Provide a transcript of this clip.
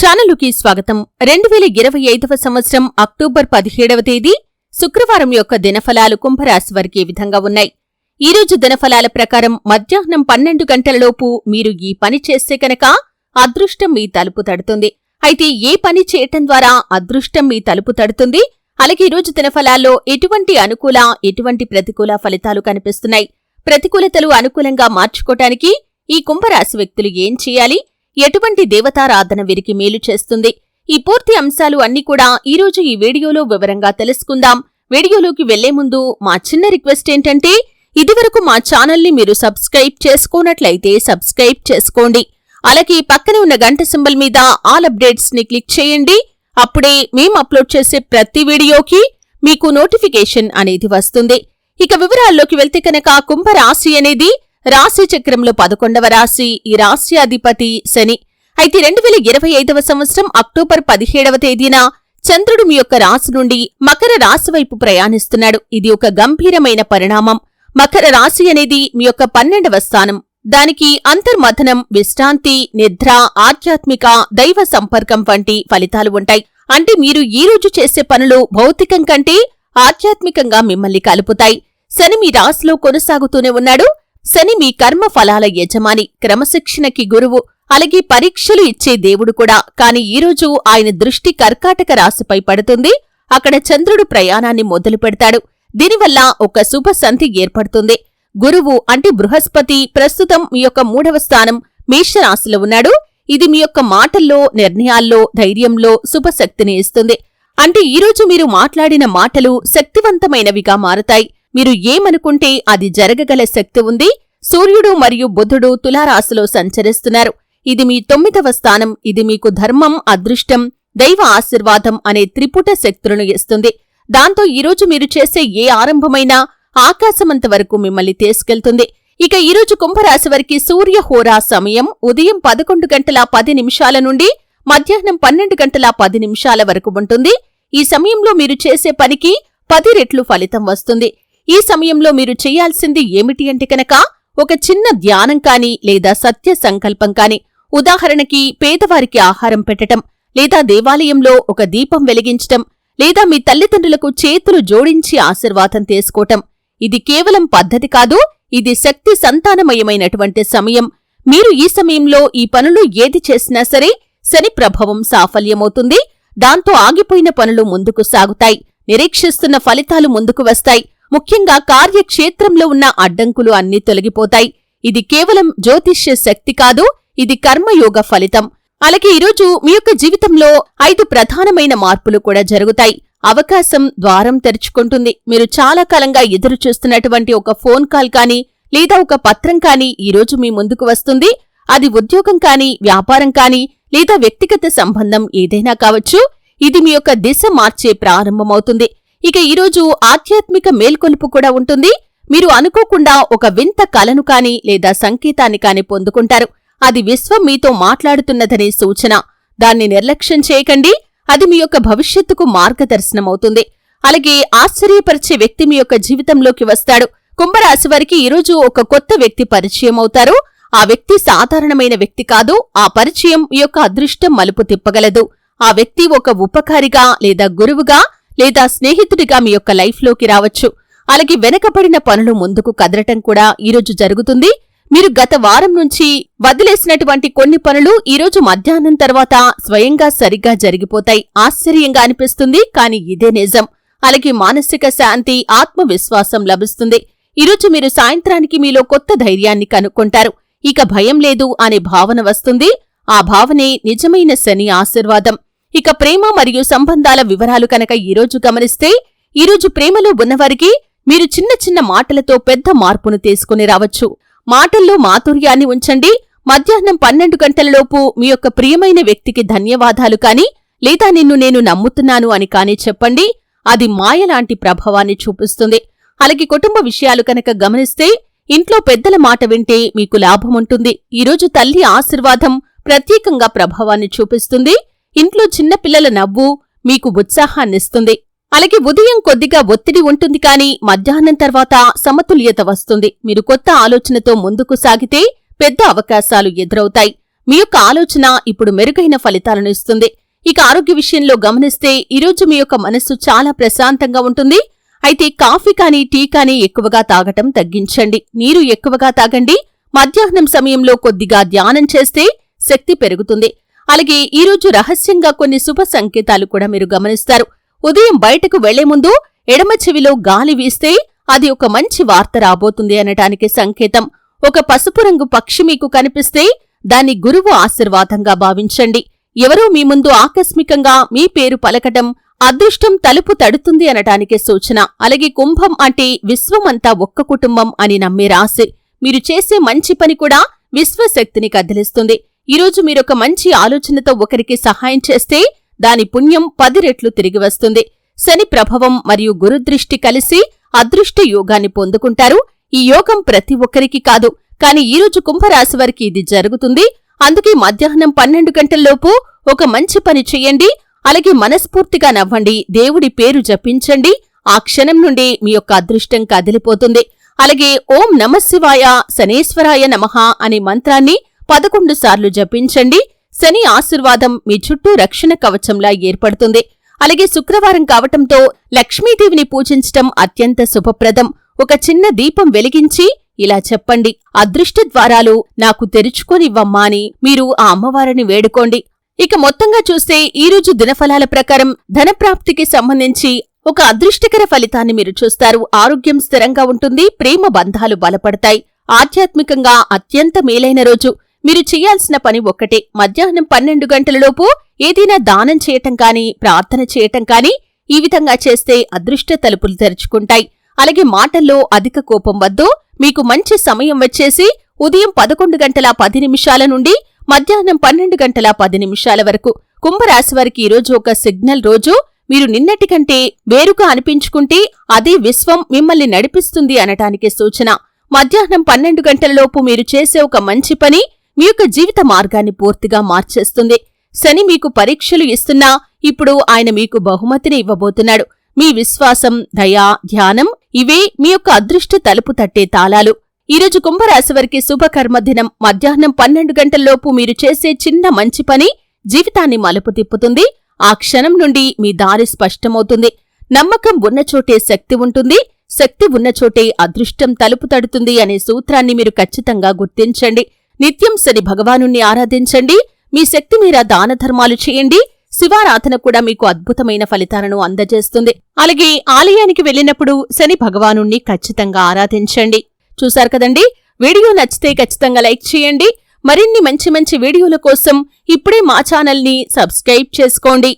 ఛానలుకి స్వాగతం. రెండు వేల ఇరవై ఐదవ సంవత్సరం అక్టోబర్ పదిహేడవ తేదీ శుక్రవారం యొక్క దినఫలాలు కుంభరాశి వారికి ఈ విధంగా ఉన్నాయి. ఈ రోజు దినఫలాల ప్రకారం మధ్యాహ్నం పన్నెండు గంటలలోపు మీరు ఈ పని చేస్తే కనుక అదృష్టం మీ తలుపు తడుతుంది. అయితే ఏ పని చేయటం ద్వారా అదృష్టం మీ తలుపు తడుతుంది? అలాగే ఈ రోజు దినఫలాల్లో ఎటువంటి అనుకూల ఎటువంటి ప్రతికూల ఫలితాలు కనిపిస్తున్నాయి? ప్రతికూలతలు అనుకూలంగా మార్చుకోటానికి ఈ కుంభరాశి వ్యక్తులు ఏం చేయాలి? ఎటువంటి దేవతారాధన వీరికి మేలు చేస్తుంది? ఈ పూర్తి అంశాలు అన్ని కూడా ఈరోజు ఈ వీడియోలో వివరంగా తెలుసుకుందాం. వీడియోలోకి వెళ్ళే ముందు మా చిన్న రిక్వెస్ట్ ఏంటంటే ఇదివరకు మా ఛానల్ని మీరు సబ్స్క్రైబ్ చేసుకోనట్లయితే సబ్స్క్రైబ్ చేసుకోండి. అలాగే పక్కనే ఉన్న గంట సింబల్ మీద ఆల్ అప్డేట్స్ని క్లిక్ చేయండి. అప్పుడే మేం అప్లోడ్ చేసే ప్రతి వీడియోకి మీకు నోటిఫికేషన్ అనేది వస్తుంది. ఇక వివరాల్లోకి వెళ్తే కనుక కుంభరాశి అనేది రాశి చక్రంలో పదకొండవ రాశి ఈ రాశి అధిపతి శని. అయితే రెండు వేల ఇరవై ఐదవ సంవత్సరం అక్టోబర్ పదిహేడవ తేదీన చంద్రుడు మీ యొక్క రాశి నుండి మకర రాశి వైపు ప్రయాణిస్తున్నాడు. ఇది ఒక గంభీరమైన పరిణామం. మకర రాశి అనేది మీ యొక్క పన్నెండవ స్థానం. దానికి అంతర్మథనం విశ్రాంతి నిద్ర ఆధ్యాత్మిక దైవ సంపర్కం వంటి ఫలితాలు ఉంటాయి. అంటే మీరు ఈ రోజు చేసే పనులు భౌతికం కంటే ఆధ్యాత్మికంగా మిమ్మల్ని కలుపుతాయి. శని మీ రాశిలో కొనసాగుతూనే ఉన్నాడు. శని మీ కర్మ ఫలాల యజమాని క్రమశిక్షణకి గురువు అలాగే పరీక్షలు ఇచ్చే దేవుడు కూడా. కాని ఈరోజు ఆయన దృష్టి కర్కాటక రాశిపై పడుతుంది. అక్కడ చంద్రుడు ప్రయాణాన్ని మొదలు పెడతాడు. దీనివల్ల ఒక శుభ సంధి ఏర్పడుతుంది. గురువు అంటే బృహస్పతి ప్రస్తుతం మీ యొక్క మూడవ స్థానం మేషరాశిలో ఉన్నాడు. ఇది మీ యొక్క మాటల్లో నిర్ణయాల్లో ధైర్యంలో శుభశక్తిని ఇస్తుంది. అంటే ఈరోజు మీరు మాట్లాడిన మాటలు శక్తివంతమైనవిగా మారతాయి. మీరు ఏమనుకుంటే అది జరగగల శక్తి ఉంది. సూర్యుడు మరియు బుధుడు తులారాశిలో సంచరిస్తున్నారు. ఇది మీ తొమ్మిదవ స్థానం. ఇది మీకు ధర్మం అదృష్టం దైవ ఆశీర్వాదం అనే త్రిపుట శక్తులను ఇస్తుంది. దాంతో ఈరోజు మీరు చేసే ఏ ఆరంభమైనా ఆకాశమంత వరకు మిమ్మల్ని తీసుకెళ్తుంది. ఇక ఈరోజు కుంభరాశి వారికి సూర్య హోరా సమయం ఉదయం పదకొండు గంటల పది నిమిషాల నుండి మధ్యాహ్నం పన్నెండు గంటల పది నిమిషాల వరకు ఉంటుంది. ఈ సమయంలో మీరు చేసే పనికి పది రెట్లు ఫలితం వస్తుంది. ఈ సమయంలో మీరు చేయాల్సింది ఏమిటి అంటే కనుక ఒక చిన్న ధ్యానం కాని లేదా సత్య సంకల్పం కాని. ఉదాహరణకి పేదవారికి ఆహారం పెట్టటం లేదా దేవాలయంలో ఒక దీపం వెలిగించటం లేదా మీ తల్లిదండ్రులకు చేతులు జోడించి ఆశీర్వాదం తీసుకోవటం. ఇది కేవలం పద్ధతి కాదు ఇది శక్తి సంతానమయమైనటువంటి సమయం. మీరు ఈ సమయంలో ఈ పనులు ఏది చేసినా సరే శని ప్రభావం సాఫల్యమవుతుంది. దాంతో ఆగిపోయిన పనులు ముందుకు సాగుతాయి. నిరీక్షిస్తున్న ఫలితాలు ముందుకు వస్తాయి. ముఖ్యంగా కార్యక్షేత్రంలో ఉన్న అడ్డంకులు అన్నీ తొలగిపోతాయి. ఇది కేవలం జ్యోతిష్య శక్తి కాదు ఇది కర్మయోగ ఫలితం. అలాగే ఈరోజు మీ యొక్క జీవితంలో ఐదు ప్రధానమైన మార్పులు కూడా జరుగుతాయి. అవకాశం ద్వారం తెరుచుకుంటుంది. మీరు చాలా కాలంగా ఎదురు చూస్తున్నటువంటి ఒక ఫోన్ కాల్ కానీ లేదా ఒక పత్రం కానీ ఈరోజు మీ ముందుకు వస్తుంది. అది ఉద్యోగం కానీ వ్యాపారం కానీ లేదా వ్యక్తిగత సంబంధం ఏదైనా కావచ్చు. ఇది మీ యొక్క దిశ మార్చే ప్రారంభమవుతుంది. ఇక ఈరోజు ఆధ్యాత్మిక మేల్కొలుపు కూడా ఉంటుంది. మీరు అనుకోకుండా ఒక వింత కలను కాని లేదా సంకేతాన్ని కాని పొందుకుంటారు. అది విశ్వం మీతో మాట్లాడుతున్నదనే సూచన. దాన్ని నిర్లక్ష్యం చేయకండి. అది మీ యొక్క భవిష్యత్తుకు మార్గదర్శనమవుతుంది. అలాగే ఆశ్చర్యపరిచే వ్యక్తి మీ యొక్క జీవితంలోకి వస్తాడు. కుంభరాశి వారికి ఈరోజు ఒక కొత్త వ్యక్తి పరిచయం అవుతారు ఆ వ్యక్తి సాధారణమైన వ్యక్తి కాదు. ఆ పరిచయం మీ యొక్క అదృష్టం మలుపు తిప్పగలదు. ఆ వ్యక్తి ఒక ఉపకారిగా లేదా గురువుగా లేదా స్నేహితుడిగా మీ యొక్క లైఫ్లోకి రావచ్చు. అలాగే వెనకబడిన పనులు ముందుకు కదలటం కూడా ఈరోజు జరుగుతుంది. మీరు గత వారం నుంచి వదిలేసినటువంటి కొన్ని పనులు ఈరోజు మధ్యాహ్నం తర్వాత స్వయంగా సరిగ్గా జరిగిపోతాయి. ఆశ్చర్యంగా అనిపిస్తుంది కానీ ఇదే నిజం. అలాగే మానసిక శాంతి ఆత్మవిశ్వాసం లభిస్తుంది. ఈరోజు మీరు సాయంత్రానికి మీలో కొత్త ధైర్యాన్ని కనుక్కుంటారు. ఇక భయం లేదు అనే భావన వస్తుంది. ఆ భావనే నిజమైన శని ఆశీర్వాదం. ఇక ప్రేమ మరియు సంబంధాల వివరాలు కనుక ఈరోజు గమనిస్తే ఈరోజు ప్రేమలో ఉన్నవారికి మీరు చిన్న చిన్న మాటలతో పెద్ద మార్పును తీసుకుని రావచ్చు. మాటల్లో మాధుర్యాన్ని ఉంచండి. మధ్యాహ్నం పన్నెండు గంటలలోపు మీ యొక్క ప్రియమైన వ్యక్తికి ధన్యవాదాలు కాని లేదా నిన్ను నేను నమ్ముతున్నాను అని కాని చెప్పండి. అది మాయలాంటి ప్రభావాన్ని చూపిస్తుంది. అలాగే కుటుంబ విషయాలు కనుక గమనిస్తే ఇంట్లో పెద్దల మాట వింటే మీకు లాభముంటుంది ఈరోజు తల్లి ఆశీర్వాదం ప్రత్యేకంగా ప్రభావాన్ని చూపిస్తుంది. ఇంట్లో చిన్నపిల్లల నవ్వు మీకు ఉత్సాహాన్నిస్తుంది. అలాగే ఉదయం కొద్దిగా ఒత్తిడి ఉంటుంది కానీ మధ్యాహ్నం తర్వాత సమతుల్యత వస్తుంది. మీరు కొత్త ఆలోచనతో ముందుకు సాగితే పెద్ద అవకాశాలు ఎదురవుతాయి. మీ యొక్క ఆలోచన ఇప్పుడు మెరుగైన ఫలితాలను ఇస్తుంది. ఇక ఆరోగ్య విషయంలో గమనిస్తే ఈరోజు మీ యొక్క మనస్సు చాలా ప్రశాంతంగా ఉంటుంది. అయితే కాఫీ కానీ టీ కానీ ఎక్కువగా తాగటం తగ్గించండి. నీరు ఎక్కువగా తాగండి. మధ్యాహ్నం సమయంలో కొద్దిగా ధ్యానం చేస్తే శక్తి పెరుగుతుంది. అలాగే ఈరోజు రహస్యంగా కొన్ని శుభ సంకేతాలు కూడా మీరు గమనిస్తారు. ఉదయం బయటకు వెళ్ళే ముందు ఎడమ చెవిలో గాలి వీస్తే అది ఒక మంచి వార్త రాబోతుంది అనటానికి సంకేతం. ఒక పసుపు రంగు పక్షి మీకు కనిపిస్తే దాన్ని గురువు ఆశీర్వాదంగా భావించండి. ఎవరో మీ ముందు ఆకస్మికంగా మీ పేరు పలకటం అదృష్టం తలుపు తడుతుంది అనటానికి సూచన. అలాగే కుంభం అంటే విశ్వమంతా ఒక్క కుటుంబం అని నమ్మే రాశి. మీరు చేసే మంచి పని కూడా విశ్వశక్తిని కదిలిస్తుంది. ఈరోజు మీరొక మంచి ఆలోచనతో ఒకరికి సహాయం చేస్తే దాని పుణ్యం పది రెట్లు తిరిగి వస్తుంది. శని ప్రభావం మరియు గురుదృష్టి కలిసి అదృష్ట యోగాన్ని పొందుకుంటారు. ఈ యోగం ప్రతి ఒక్కరికి కాదు. కాని ఈరోజు కుంభరాశి వారికి ఇది జరుగుతుంది. అందుకే మధ్యాహ్నం పన్నెండు గంటల్లోపు ఒక మంచి పని చెయ్యండి అలాగే మనస్ఫూర్తిగా నవ్వండి. దేవుడి పేరు జపించండి. ఆ క్షణం నుండి మీ యొక్క అదృష్టం కదిలిపోతుంది. అలాగే ఓం నమశివాయ శనేశ్వరాయ నమః అనే మంత్రాన్ని పదకొండు సార్లు జపించండి. శని ఆశీర్వాదం మీ చుట్టూ రక్షణ కవచంలా ఏర్పడుతుంది. అలాగే శుక్రవారం కావటంతో లక్ష్మీదేవిని పూజించటం అత్యంత శుభప్రదం. ఒక చిన్న దీపం వెలిగించి ఇలా చెప్పండి. అదృష్ట ద్వారాలు నాకు తెరుచుకోనివ్వమ్మా అని మీరు ఆ అమ్మవారిని వేడుకోండి. ఇక మొత్తంగా చూస్తే ఈరోజు దినఫలాల ప్రకారం ధనప్రాప్తికి సంబంధించి ఒక అదృష్టకర ఫలితాన్ని మీరు చూస్తారు. ఆరోగ్యం స్థిరంగా ఉంటుంది ప్రేమ బంధాలు బలపడతాయి. ఆధ్యాత్మికంగా అత్యంత మేలైన రోజు. మీరు చేయాల్సిన పని ఒక్కటే. మధ్యాహ్నం పన్నెండు గంటలలోపు ఏదైనా దానం చేయటం కానీ ప్రార్థన చేయటం కానీ ఈ విధంగా చేస్తే అదృష్ట తలుపులు తెరుచుకుంటాయి. అలాగే మాటల్లో అధిక కోపం వద్దు. మీకు మంచి సమయం వచ్చేసి ఉదయం పదకొండు గంటల పది నిమిషాల నుండి మధ్యాహ్నం పన్నెండు గంటల పది నిమిషాల వరకు. కుంభరాశి వారికి ఈరోజు ఒక సిగ్నల్ రోజు. మీరు నిన్నటి కంటే వేరుగా అనిపించుకుంటే అదే విశ్వం మిమ్మల్ని నడిపిస్తుంది అనటానికి సూచన. మధ్యాహ్నం పన్నెండు గంటలలోపు మీరు చేసే ఒక మంచి పని మీ యొక్క జీవిత మార్గాన్ని పూర్తిగా మార్చేస్తుంది. శని మీకు పరీక్షలు ఇస్తున్నా ఇప్పుడు ఆయన మీకు బహుమతిని ఇవ్వబోతున్నాడు. మీ విశ్వాసం దయ ధ్యానం ఇవే మీ యొక్క అదృష్ట తలుపు తట్టే తాళాలు. ఈరోజు కుంభరాశి వారికి శుభకర్మ దినం. మధ్యాహ్నం పన్నెండు గంటల్లోపు మీరు చేసే చిన్న మంచి పని జీవితాన్ని మలుపు తిప్పుతుంది. ఆ క్షణం నుండి మీ దారి స్పష్టమవుతుంది. నమ్మకం ఉన్నచోటే శక్తి ఉంటుంది. శక్తి ఉన్నచోటే అదృష్టం తలుపు తడుతుంది అనే సూత్రాన్ని మీరు ఖచ్చితంగా గుర్తించండి. నిత్యం శని భగవానుణ్ణి ఆరాధించండి. మీ శక్తి మీర దాన ధర్మాలు చేయండి. శివారాధన కూడా మీకు అద్భుతమైన ఫలితాలను అందజేస్తుంది. అలాగే ఆలయానికి వెళ్ళినప్పుడు శని భగవానుణ్ణి ఖచ్చితంగా ఆరాధించండి. చూశారు కదండి? వీడియో నచ్చితే ఖచ్చితంగా లైక్ చేయండి. మరిన్ని మంచి మంచి వీడియోల కోసం ఇప్పుడే మా ఛానల్ని సబ్స్క్రైబ్ చేసుకోండి.